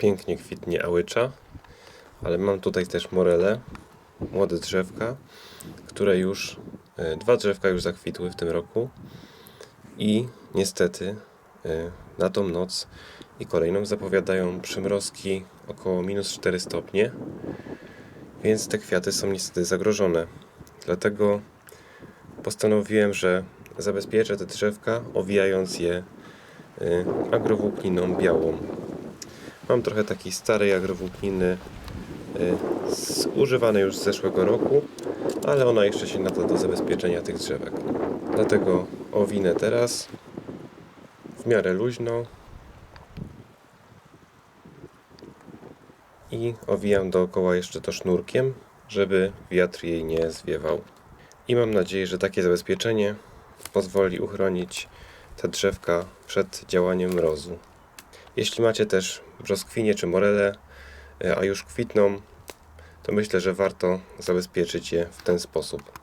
pięknie kwitnie łycza, ale mam tutaj też morele, młode drzewka, które już, e, dwa drzewka już zakwitły w tym roku i niestety e, na tą noc i kolejną zapowiadają przymrozki około minus 4 stopnie, więc te kwiaty są niestety zagrożone. Dlatego postanowiłem, że zabezpieczę te drzewka, owijając je y, agrowłókniną białą. Mam trochę takiej starej agrowłókniny, y, z, już z zeszłego roku, ale ona jeszcze się nada do zabezpieczenia tych drzewek. Dlatego owinę teraz w miarę luźno i owijam dookoła jeszcze to sznurkiem, żeby wiatr jej nie zwiewał. I mam nadzieję, że takie zabezpieczenie pozwoli uchronić te drzewka przed działaniem mrozu. Jeśli macie też brzoskwinie czy morele, e, a już kwitną, to myślę, że warto zabezpieczyć je w ten sposób.